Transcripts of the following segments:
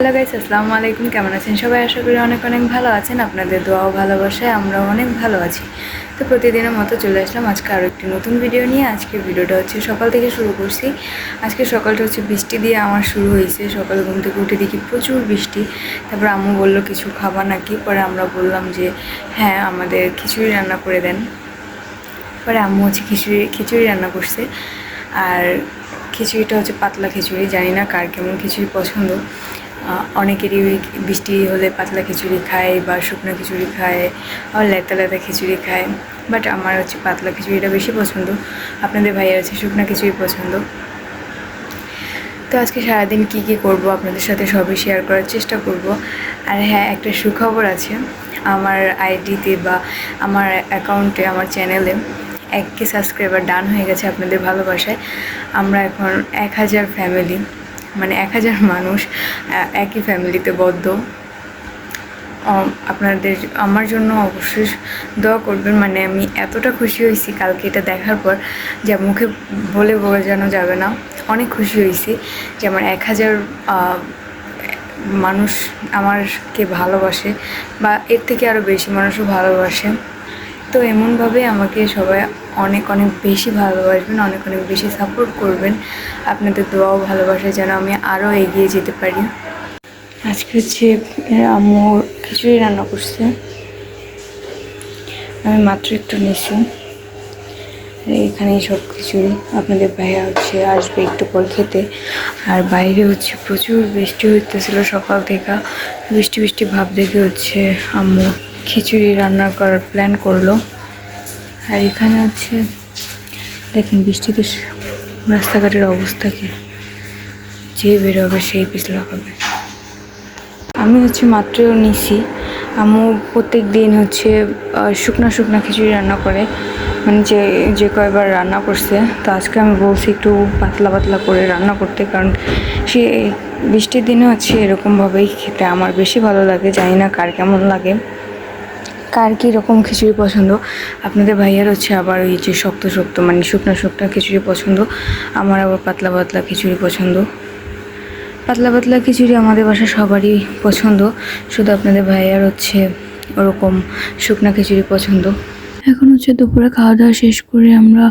Hello guys আসসালামু আলাইকুম। কেমন আছেন সবাই? আশা করি অনেক অনেক ভালো আছেন। আপনাদের দোয়াও ভালোবাসায় আমরাও অনেক ভালো আছি। তো প্রতিদিনের মতো চলে আসলাম আজকে আরও একটি নতুন ভিডিও নিয়ে। আজকের ভিডিওটা হচ্ছে সকাল থেকে শুরু করছি। আজকে সকালটা হচ্ছে বৃষ্টি দিয়ে আমার শুরু হয়েছে। সকাল ঘুম থেকে উঠে দেখি প্রচুর বৃষ্টি। তারপর আম্মু বলল, কিছু খাবার নাকি? পরে আমরা বললাম যে হ্যাঁ আমাদের খিচুড়ি রান্না করে দেন। পরে আম্মু হচ্ছে খিচুড়ি খিচুড়ি রান্না করছে। আর খিচুড়িটা হচ্ছে পাতলা খিচুড়ি। জানি না কার কেমন খিচুড়ি পছন্দ। অনেকেরই ওই বৃষ্টি হলে পাতলা খিচুড়ি খায় বা শুকনো খিচুড়ি খায় আবার লেতা লেতা খিচুড়ি খায়। বাট আমার হচ্ছে পাতলা খিচুড়িটা বেশি পছন্দ। আপনাদের ভাইয়ের হচ্ছে শুকনো খিচুড়ি পছন্দ। তো আজকে সারাদিন কি কি করব আপনাদের সাথে সবই শেয়ার করার চেষ্টা করব। আর হ্যাঁ একটা সুখবর আছে। আমার আইডিতে বা আমার অ্যাকাউন্টে আমার চ্যানেলে এক কে সাবস্ক্রাইবার ডান হয়ে গেছে আপনাদের ভালোবাসায়। আমরা এখন এক হাজার ফ্যামিলি মানে এক হাজার মানুষ একই ফ্যামিলিতে বদ্ধ। আপনাদের, আমার জন্য অবশ্যই দোয়া করবেন। মানে আমি এতটা খুশি হয়েছি কালকে এটা দেখার পর যা মুখে বলে বোঝানো যাবে না। অনেক খুশি হয়েছি যে আমার এক হাজার মানুষ আমারকে ভালোবাসে বা এর থেকে আরও বেশি মানুষও ভালোবাসে। তো এমনভাবে আমাকে সবাই অনেক অনেক বেশি ভালোবাসবেন, অনেক অনেক বেশি সাপোর্ট করবেন। আপনাদের দোয়াও ভালোবাসে যেন আমি আরও এগিয়ে যেতে পারি। আজকে হচ্ছে আম্মু খিচুড়ি রান্না করছে। আমি মাত্র একটু নিছি। এখানেই সব খিচুড়ি। আপনাদের ভাইয়া হচ্ছে আসবে একটু পর খেতে। আর বাইরে হচ্ছে প্রচুর বৃষ্টি হইতেছিল সকাল থেকে। বৃষ্টি বৃষ্টি ভাব দেখে হচ্ছে আম্মু খিচুড়ি রান্না করার প্ল্যান করল। আর এখানে হচ্ছে, দেখেন বৃষ্টিতে রাস্তাঘাটের অবস্থা কি। যে বেরোবে সেই পিস হবে আমি হচ্ছে মাত্র নিছি। আম্মু প্রত্যেক দিন হচ্ছে শুকনা শুকনা খিচুড়ি রান্না করে। মানে যে যে কয়বার রান্না করছে, তো আজকে আমি বলছি একটু পাতলা পাতলা করে রান্না করতে, কারণ সে বৃষ্টির দিনে হচ্ছে এরকমভাবেই খেতে। আমার বেশি ভালো লাগে, জানি না কার কেমন লাগে। কার কী রকম খিচুড়ি পছন্দ? আপনাদের ভাইয়ার হচ্ছে আবার ওই যে শক্ত শক্ত মানে শুকনো শুকনো খিচুড়ি পছন্দ। আমার আবার পাতলা পাতলা খিচুড়ি পছন্দ। পাতলা পাতলা খিচুড়ি আমাদের বাসা সবারই পছন্দ। শুধু আপনাদের ভাইয়ার হচ্ছে ওরকম শুকনা খিচুড়ি পছন্দ। এখন হচ্ছে দুপুরে খাওয়া দাওয়া শেষ করে আমরা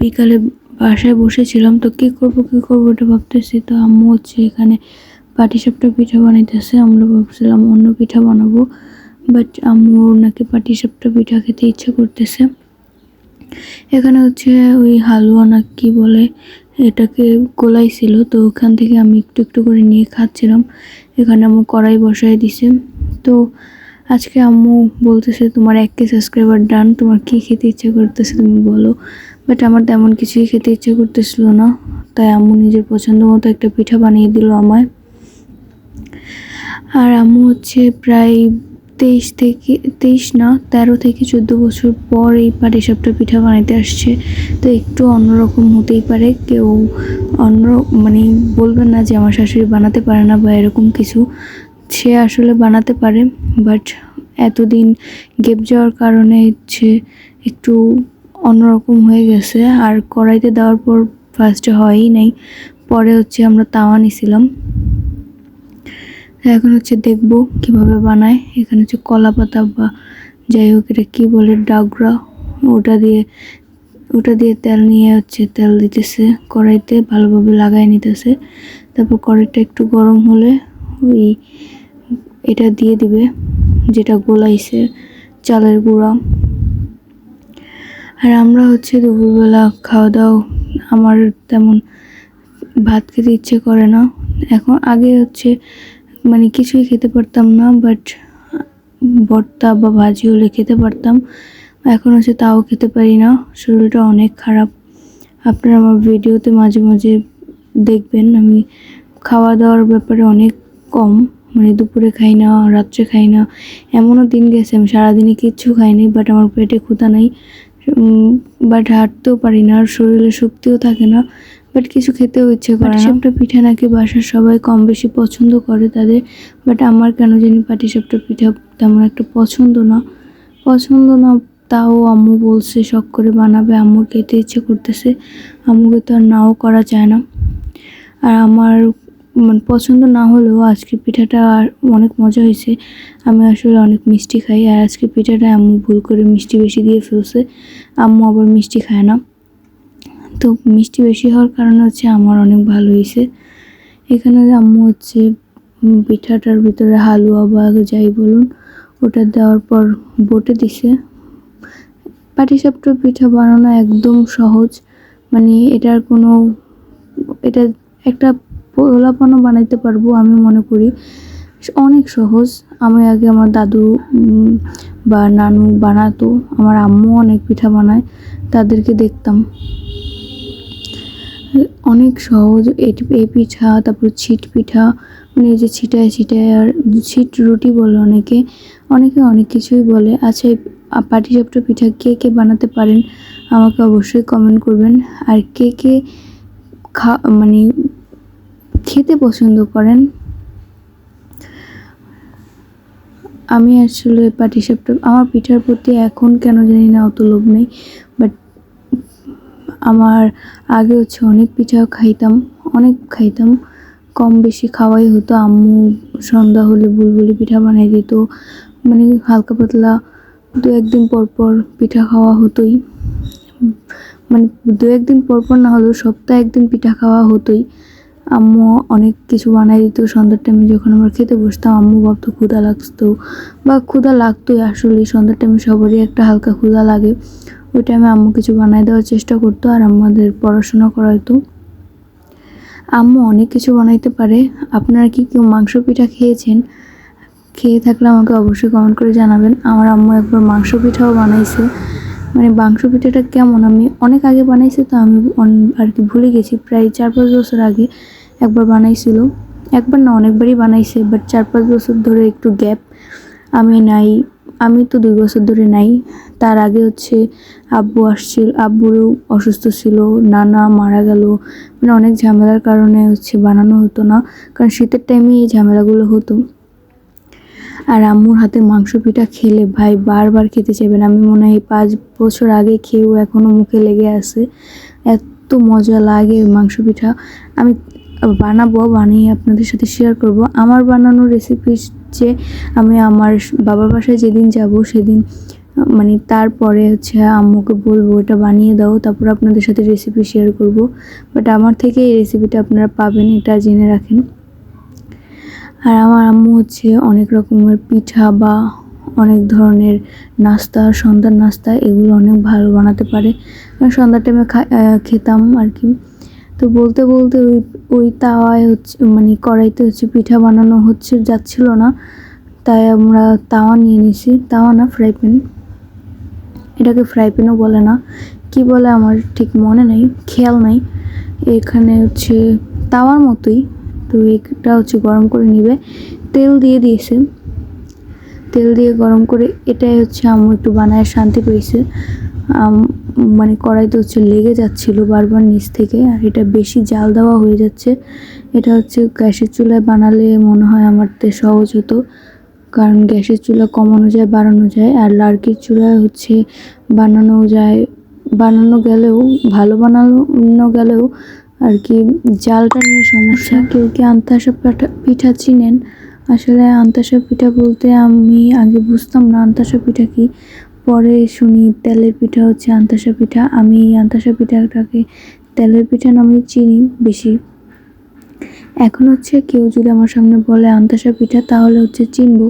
বিকালে বাসায় বসেছিলাম। তো কী করব কী করব ওটা ভাবতেছি। তো আম্মু হচ্ছে এখানে পাটিসাপটা পিঠা বানাইতেছে। আমরা ভাবছিলাম অন্য পিঠা বানাবো। বাট আম্মু নাকি পাটিসাপটা পিঠা খেতে ইচ্ছা করতেছে। এখানে হচ্ছে ওই হালুয়া না কি বলে, এটাকে গোলাইছিল তো ওখান থেকে আমি একটু একটু করে নিয়ে খাচ্ছিলাম। এখানে আম্মু কড়াই বসাই দিছে। তো আজকে আম্মু বলতেছে, তোমার এক কে সাবস্ক্রাইবার ডান, তোমার কী খেতে ইচ্ছা করতেছে তুমি বলো। বাট আমার তেমন কিছুই খেতে ইচ্ছে করতেছিল না, তাই আম্মু নিজের পছন্দ মতো একটা পিঠা বানিয়ে দিল আমায়। আর আম্মু হচ্ছে প্রায় তেইশ থেকে, তেইশ না, তেরো থেকে চোদ্দ বছর পর এই পাটিসাপটা পিঠা বানাইতে আসছে। তো একটু অন্যরকম হতেই পারে, কেউ অন্য মানে বলবেন না যে আমার শাশুড়ি বানাতে পারে না বা এরকম কিছু। সে আসলে বানাতে পারে, বাট এতদিন গেপ যাওয়ার কারণে হচ্ছে একটু অন্যরকম হয়ে গেছে। আর কড়াইতে দেওয়ার পর ফার্স্টে হয়ই নাই, পরে হচ্ছে আমরা তাওয়া নিছিলাম। এখন হচ্ছে দেখব কীভাবে বানায়। এখানে হচ্ছে কলা পাতা বা যাই হোক এটা কী বলে, ডাগরা। ওটা দিয়ে ওটা দিয়ে তেল নিয়ে হচ্ছে তেল দিতেছে কড়াইতে, ভালোভাবে লাগাই নিতেছে। তারপর কড়াইটা একটু গরম হলে ওই এটা দিয়ে দিবে, যেটা গোলাইছে চালের গুঁড়া। আর আমরা হচ্ছে দুপুরবেলা খাওয়া দাওয়া আমার তেমন ভাত খেতে ইচ্ছে করে না। এখন আগে হচ্ছে মানে কিছুই খেতে পারতাম না বাট ভর্তা বা ভাজি হলে খেতে পারতাম। এখন হচ্ছে তাও খেতে পারি না, শরীরটা অনেক খারাপ। আপনারা আমার ভিডিওতে মাঝে মাঝে দেখবেন, আমি খাওয়া দাওয়ার ব্যাপারে অনেক কম মানে দুপুরে খাই না, রাত্রে খাই না, এমনও দিন গেছে, আমি সারাদিনে কিচ্ছু খাইনি বাট আমার পেটে ক্ষুধা নাই। বাট হাঁটতেও পারি না আর শরীরে শক্তিও থাকে না বাট কিছু খেতেও ইচ্ছে করে পাটিসাপটা পিঠা নাকি বাসার সবাই কম বেশি পছন্দ করে তাদের বাট আমার কেন জানি পাটিসাপটা পিঠা তেমন একটা পছন্দ না। পছন্দ না তাও আম্মু বলছে শখ করে বানাবে আম্মুর খেতে ইচ্ছে করতেছে আম্মুকে তো আর নাও করা যায় না। আর আমার পছন্দ না হলেও আজকে পিঠাটা আর অনেক মজা হয়েছে। আমি আসলে অনেক মিষ্টি খাই আর আজকে পিঠাটা আম্মু ভুল করে মিষ্টি বেশি দিয়ে ফেলছে। আম্মু আবার মিষ্টি খায় না। তো মিষ্টি বেশি হওয়ার কারণে হচ্ছে আমার অনেক ভালো হয়েছে। এখানে আম্মু হচ্ছে পিঠাটার ভিতরে হালুয়া বা যাই বলুন, ওটা দেওয়ার পর বটে দিছে। পাটিসাপটা পিঠা বানানো একদম সহজ। মানে এটার কোনো, এটা একটা পোলাপানও বানাইতে পারব, আমি মনে করি। অনেক সহজ। আমি আগে আমার দাদু বা নানু বানাতো, আমার আম্মু অনেক পিঠা বানায়, তাদেরকে দেখতাম। অনেক সহজ, এই পিঠা, তারপর ছিট পিঠা মানে এই যে ছিটায় ছিটায় আর ছিট রুটি বলে অনেকে। অনেকে অনেক কিছুই বলে। আচ্ছা এই পাটিসাপটা পিঠা কে কে বানাতে পারেন? আমাকে অবশ্যই কমেন্ট করবেন। আর কে কে খা মানে খেতে পছন্দ করেন? আমি আসলে পাটিসাপটা আমার পিঠার প্রতি এখন কেন জানি না অত লোভ নেই বাট আমার আগে হচ্ছে অনেক পিঠা খাইতাম, অনেক খাইতাম। কম বেশি খাওয়াই হতো, আম্মু সন্ধ্যা হলে বুলবুলি পিঠা বানিয়ে দিত। মানে হালকা পাতলা, দু একদিন পর পর পিঠা খাওয়া হতোই। মানে দু একদিন পর পর না হলেও সপ্তাহে একদিন পিঠা খাওয়া হতোই। আম্মু অনেক কিছু বানাই দিত। সন্ধ্যার টাইমে যখন আমরা খেতে বসতাম, আম্মু ভাবতো ক্ষুধা লাগতো বা ক্ষুধা লাগতোই আসলে সন্ধ্যার টাইমে সবারই একটা হালকা ক্ষুধা লাগে। ওই টাইমে আম্মু কিছু বানাই দেওয়ার চেষ্টা করতো আর আমাদের পড়াশোনা করাইতো। আম্মু অনেক কিছু বানাইতে পারে। আপনারা কি কেউ মাংস পিঠা খেয়েছেন? খেয়ে থাকলে আমাকে অবশ্যই কমেন্ট করে জানাবেন। আমার আম্মু একবার মাংস পিঠাও বানাইছে। মানে মাংস পিঠাটা কেমন? আমি অনেক আগে বানাইছি তো আমি আর কি ভুলে গেছি। প্রায় চার পাঁচ বছর আগে একবার বানাইছিল। একবার না, অনেকবারই বানাইছে বাট চার পাঁচ বছর ধরে একটু গ্যাপ আমি নাই, আমি তো দুই বছর ধরে নাই। তার আগে হচ্ছে আব্বু আসছিল, আব্বুরও অসুস্থ ছিল, নানা মারা গেল। মানে অনেক ঝামেলার কারণে হচ্ছে বানানো হতো না, কারণ শীতের টাইমে এই ঝামেলাগুলো হতো। আর আম্মুর হাতের মাংস পিঠা খেলে ভাই বারবার খেতে চাইবেন আমি মনে হয় পাঁচ বছর আগে খেয়েও এখনও মুখে লেগে আছে। এত মজা লাগে মাংস পিঠা। আমি বানাবো, বানিয়ে আপনাদের সাথে শেয়ার করব। আমার বানানো রেসিপি যে আমি আমার বাবার বাসায় যেদিন যাব, সেদিন মানে তারপরে হচ্ছে আম্মুকে বলব, এটা বানিয়ে দাও। তারপর আপনাদের সাথে রেসিপি শেয়ার করব। বাট আমার থেকে এই রেসিপিটা আপনারা পাবেন, এটা জেনে রাখেন। আর আমার আম্মু হচ্ছে অনেক রকমের পিঠা বা অনেক ধরনের নাস্তা, সন্ধ্যার নাস্তা, এগুলো অনেক ভালো বানাতে পারে। সন্ধ্যার টাইমে খেতাম আর কি। তো বলতে বলতে ওই ওই তাওয়ায় হচ্ছে মানে কড়াইতে হচ্ছে পিঠা বানানো হচ্ছে, যাচ্ছিল না। তাই আমরা তাওয়া নিয়ে নিছি। তাওয়া না ফ্রাই প্যান এটাকে ফ্রাই প্যানও বলে না। কি বলে আমার ঠিক মনে নেই, খেয়াল নাই। এখানে হচ্ছে তাওয়ার মতোই। তো এটা হচ্ছে গরম করে নিবে। তেল দিয়ে দিয়েছে। তেল দিয়ে গরম করে, এটাই হচ্ছে আম্মু একটু বানায় শান্তি পেয়েছে মানে কড়াইতে হচ্ছে লেগে যাচ্ছিল বারবার নিচ থেকে, আর এটা বেশি জাল দেওয়া হয়ে যাচ্ছে। এটা হচ্ছে গ্যাসের চুলায় বানালে মনে হয় আমার তে সহজ হতো, কারণ গ্যাসের চুলা কমানো যায়, বাড়ানো যায়, আর লার্কির চুলায় হচ্ছে বানানো যায়, বানানো গেলেও, ভালো বানানো গেলেও আর কি জালটা নিয়ে সমস্যা। কেউ কি আন্তাসা পিঠা পিঠা চিনেন? আসলে আন্তাসা পিঠা বলতে আমি আগে বুঝতাম না আন্তাসা পিঠা কি। পরে শুনি তেলের পিঠা হচ্ছে আন্তাসা পিঠা। আমি এই আন্তাসা পিঠাটাকে তেলের পিঠা নামে চিনি বেশি। এখন হচ্ছে কেউ যদি আমার সামনে বলে আন্তাসা পিঠা, তাহলে হচ্ছে চিনবো,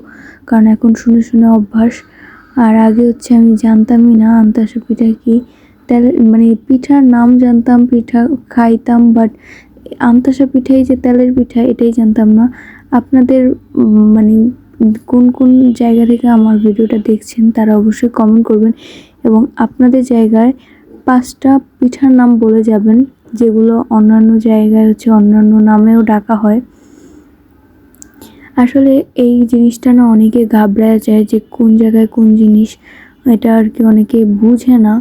কারণ এখন শুনে শুনে অভ্যাস। আর আগে হচ্ছে আমি জানতামই না আন্তাসা পিঠা কি। তেলের মানে পিঠার নাম জানতাম, পিঠা খাইতাম বাট আন্তাসা পিঠাই যে তেলের পিঠা, এটাই জানতাম না। আপনাদের মানে কোন কোন জায়গা থেকে আমার ভিডিওটা দেখছেন তারা অবশ্যই কমেন্ট করবেন এবং আপনাদের জায়গায় পাঁচটা পিঠার নাম বলে যাবেন, যেগুলো অন্যান্য জায়গায় হচ্ছে অন্যান্য নামেও ডাকা হয়। আসলে এই জিনিসটা না অনেকে ঘাবড়ায় যায় যে কোন জায়গায় কোন জিনিস, এটা আর কি অনেকে বুঝে না।